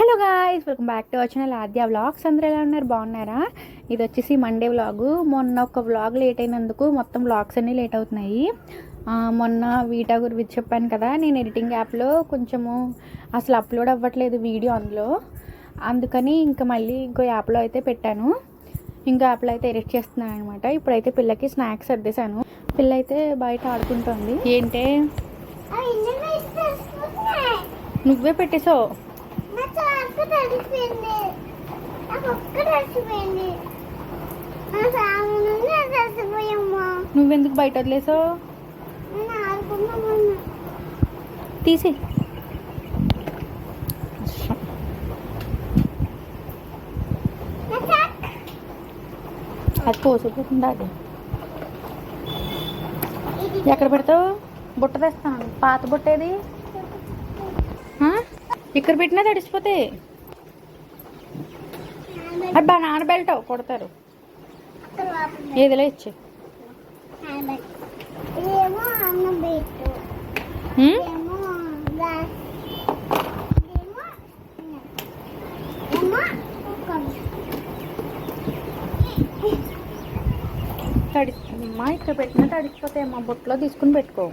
Hello guys welcome back to వచ్చిన Aadya vlogs అందరూ ఎలా ఉన్నారు? బాగున్నారా? ఇది వచ్చేసి మండే వ్లాగు మొన్న ఒక వ్లాగ్ లేట్ అయినందుకు మొత్తం వ్లాగ్స్ అన్నీ లేట్ అవుతున్నాయి. మొన్న వీటా గురించి చెప్పాను కదా నేను ఎడిటింగ్ యాప్లో కొంచెము అసలు అప్లోడ్ అవ్వట్లేదు వీడియో అందులో. అందుకని ఇంకా మళ్ళీ ఇంకో యాప్లో అయితే పెట్టాను. ఇంకో యాప్లో అయితే ఎడిట్ చేస్తున్నాను అనమాట ఇప్పుడైతే పిల్లకి స్నాక్స్ అద్దేశాను పిల్ల అయితే బయట ఆడుకుంటుంది. ఏంటే? నువ్వే పెట్టేసావు నాకు నువ్వెందుకు బయట వదిలేసావు? తీసి. అది పోసిపోతుంది అది ఎక్కడ పెడతావు? బుట్ట తెస్తాను. పాత బుట్ట ఏది? ఆ? ఇక్కడ పెట్టినా తడిసిపోతే అది బాగా నానబెల్టావు కొడతారు అక్కడ వాపస్ ఏదిలో ఇచ్చి హ్యాండ్బ్యాగ్. ఇదేమో అన్నం పెట్టు ఏమో కొబ్బరి. తడి అమ్మా ఇక్కడ పెట్టినా తడిసిపోతాయి అమ్మా బుట్టలో తీసుకుని పెట్టుకో.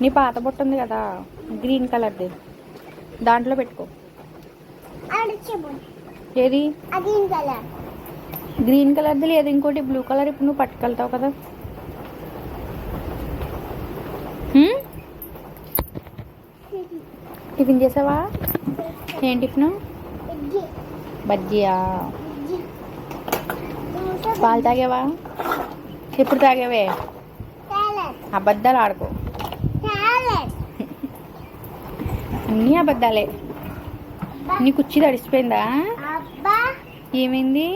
నీ పాత బుట్ట ఉంది కదా గ్రీన్ కలర్ది. దాంట్లో పెట్టుకో. ఏది? గ్రీన్ కలర్ది లేదు ఇంకోటి బ్లూ కలర్ ఇప్పుడు నువ్వు పట్టుకెళ్తావు కదా? టిఫిన్ చేసావా? ఏం టిఫిన్ బజ్జియా? పాలు తాగావా? ఎప్పుడు తాగావే? అబద్ధాలు ఆడుకో. అన్నీ అబద్ధాలే. నీ కుర్చీ తడిసిపోయిందా? ఏమైంది?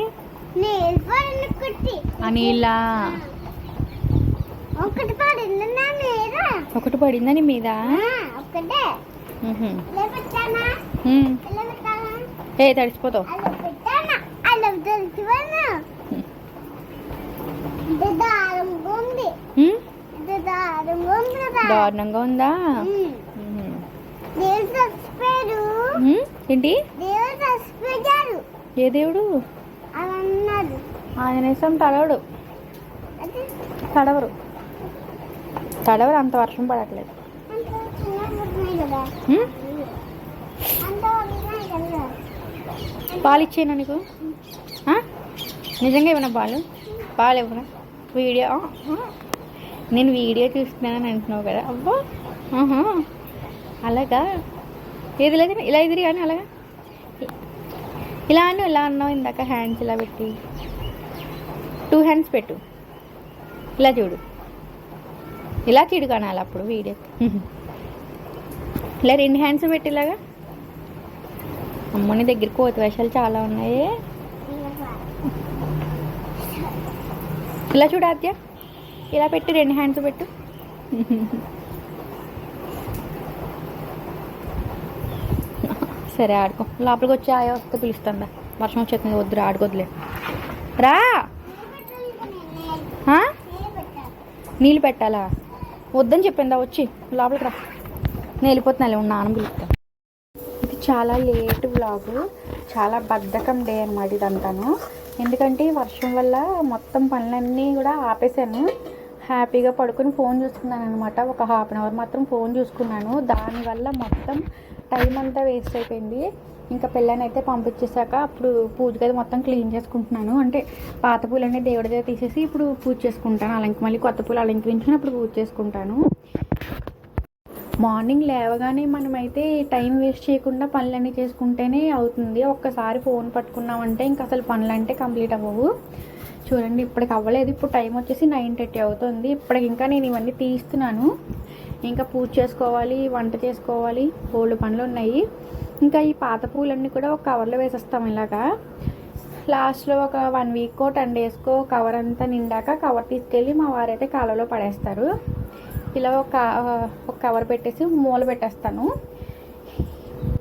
అనిలా ఒకటి పడింది నా మీద? ఒకటి పడిందా నీ మీద? ఒకటే. ఏ కదా. దారుణంగా ఉందా? ఏంటి? ఏ దేవుడు? అన్నాడు ఆంజనేయం తడవడు. తడవరు. తడవరు అంత వర్షం పడట్లేదు. పాలు ఇచ్చేనా నీకు? నిజంగా ఇవ్వనా పాలు? పాలు ఇవ్వనా? వీడియో. నేను వీడియో చూస్తున్నానని అంటున్నావు కదా. అబ్బా. అలాగా? ఏది లేదు ఇలా ఎదిరి కానీ అలాగా? ఇలా అన్నీ ఇలా అన్నావు ఇందాక హ్యాండ్స్ ఇలా పెట్టి. టూ హ్యాండ్స్ పెట్టు. ఇలా చూడు. ఇలా చూడు కానాలి అప్పుడు వీడియో. ఇలా రెండు హ్యాండ్స్ పెట్టి ఇలాగా అమ్మని దగ్గర కోతి వేషాలు చాలా ఉన్నాయి. ఇలా చూడు ఆద్య. ఇలా పెట్టి రెండు హ్యాండ్స్ పెట్టు. సరే ఆడుకో. లోపలికి వచ్చి ఆయా వస్తే పిలుస్తుందా వర్షం వచ్చేస్తుంది వద్దురా ఆడుకోద్దులే. రా! నీళ్ళు పెట్టాలా? వద్దని చెప్పిందా వచ్చి. లోపలికి రా. నేను వెళ్ళిపోతున్నా ఉన్న నాన్న పిలుస్తా. ఇది చాలా లేట్ వ్లాగ్ చాలా బద్ధకం డే అనమాట ఇదంతాను. ఎందుకంటే వర్షం వల్ల మొత్తం పనులన్నీ కూడా ఆపేసాను హ్యాపీగా పడుకొని ఫోన్ చూసుకున్నాను అనమాట ఒక హాఫ్ అన్ అవర్ మాత్రం ఫోన్ చూసుకున్నాను. దానివల్ల మొత్తం టైం అంతా వేస్ట్ అయిపోయింది. ఇంకా పిల్లని అయితే పంపించేశాక అప్పుడు పూజ గది మొత్తం క్లీన్ చేసుకుంటున్నాను. అంటే పాత పూలన్నీ దేవుడి దగ్గర తీసేసి ఇప్పుడు పూజ చేసుకుంటాను. అలంకి మళ్ళీ కొత్త పూలు అలంకరించుకుని అప్పుడు పూజ చేసుకుంటాను. మార్నింగ్ లేవగానే మనమైతే టైం వేస్ట్ చేయకుండా పనులన్నీ చేసుకుంటేనే అవుతుంది. ఒక్కసారి ఫోన్ పట్టుకున్నామంటే ఇంకా అసలు పనులంటే కంప్లీట్ అవ్వవు. చూడండి ఇప్పటికి అవ్వలేదు. ఇప్పుడు టైం వచ్చేసి నైన్ థర్టీ అవుతుంది. ఇప్పటికి ఇంకా నేను ఇవన్నీ తీస్తున్నాను. ఇంకా పూజ చేసుకోవాలి వంట చేసుకోవాలి. బోల్డ్ పనులు ఉన్నాయి. ఇంకా ఈ పాత పూలన్నీ కూడా ఒక కవర్లో వేసేస్తాం ఇలాగా. లాస్ట్లో ఒక వన్ వీక్కో టెన్ డేస్కో కవర్ అంతా నిండాక కవర్ తీసుకెళ్ళి మా వారైతే కాలంలో పడేస్తారు. ఇలా ఒక ఒక కవర్ పెట్టేసి మూల పెట్టేస్తాను.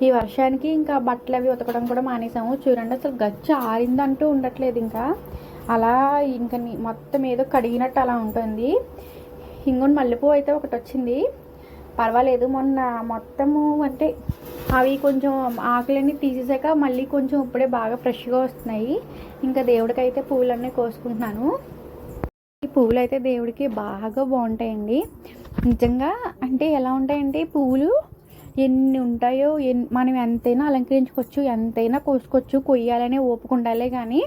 ఈ వర్షానికి ఇంకా బట్టలు అవి ఉతకడం కూడా మానేసాము. చూడండి అసలు గచ్చి ఆరిందంటూ ఉండట్లేదు ఇంకా. అలా ఇంకా మొత్తం ఏదో కడిగినట్టు అలా ఉంటుంది. ఇంకొని మల్లెపూ అయితే ఒకటి వచ్చింది. పర్వాలేదు మొన్న మొత్తము అంటే అవి కొంచెం ఆకులన్నీ తీసేసాక మళ్ళీ కొంచెం ఇప్పుడే బాగా ఫ్రెష్గా వస్తున్నాయి. ఇంకా దేవుడికైతే పూలన్నీ కోసుకుంటున్నాను. ఈ పువ్వులు అయితే దేవుడికి బాగా బాగుంటాయండి. నిజంగా అంటే ఎలా ఉంటాయంటే పువ్వులు ఎన్ని ఉంటాయో ఎన్ మనం ఎంతైనా అలంకరించుకోవచ్చు ఎంతైనా కోసుకోవచ్చు కొయ్యాలనే ఓపిక ఉండాలే కానీ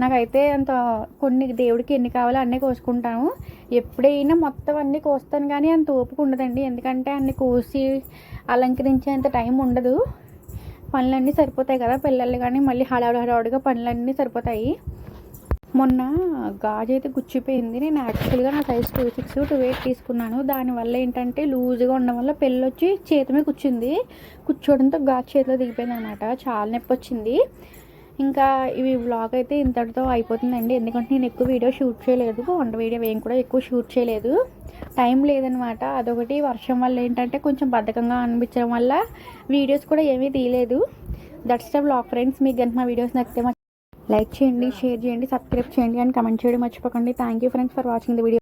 నాకైతే అంత కొన్ని దేవుడికి ఎన్ని కావాలో అన్నీ కోసుకుంటాను. ఎప్పుడైనా మొత్తం అన్నీ కోస్తాను కానీ అంత ఓపిక ఉండదండి. ఎందుకంటే అన్ని కోసి అలంకరించేంత టైం ఉండదు. పనులన్నీ సరిపోతాయి కదా పిల్లలు కానీ మళ్ళీ హడావుడి హడావుడిగా పనులన్నీ సరిపోతాయి. మొన్న గాజు అయితే గుచ్చిపోయింది. నేను యాక్చువల్గా నా size two six two eight తీసుకున్నాను. దానివల్ల ఏంటంటే లూజ్గా ఉండడం వల్ల పెళ్ళి వచ్చి చేతి మీద కూర్చుంది. కూర్చోవడంతో గాజు చేతిలో దిగిపోయింది అనమాట చాలా నొప్పి వచ్చింది. ఇంకా ఇవి వ్లాగ్ అయితే ఇంతటితో అయిపోతుందండి. ఎందుకంటే నేను ఎక్కువ వీడియో షూట్ చేయలేదు. వంట వీడియో ఏం కూడా ఎక్కువ షూట్ చేయలేదు. టైం లేదనమాట అదొకటి. వర్షం వల్ల ఏంటంటే కొంచెం బద్ధకంగా అనిపించడం వల్ల వీడియోస్ కూడా ఏమీ తీయలేదు. దట్స్ ద బ్లాగ్ ఫ్రెండ్స్ మీకు కనుక మా వీడియోస్ నచ్చితే మా లైక్ చేయండి షేర్ చేయండి సబ్స్క్రైబ్ చేయండి అండ్ కమెంట్ చేయడం మర్చిపోకండి. Thank you friends for watching the video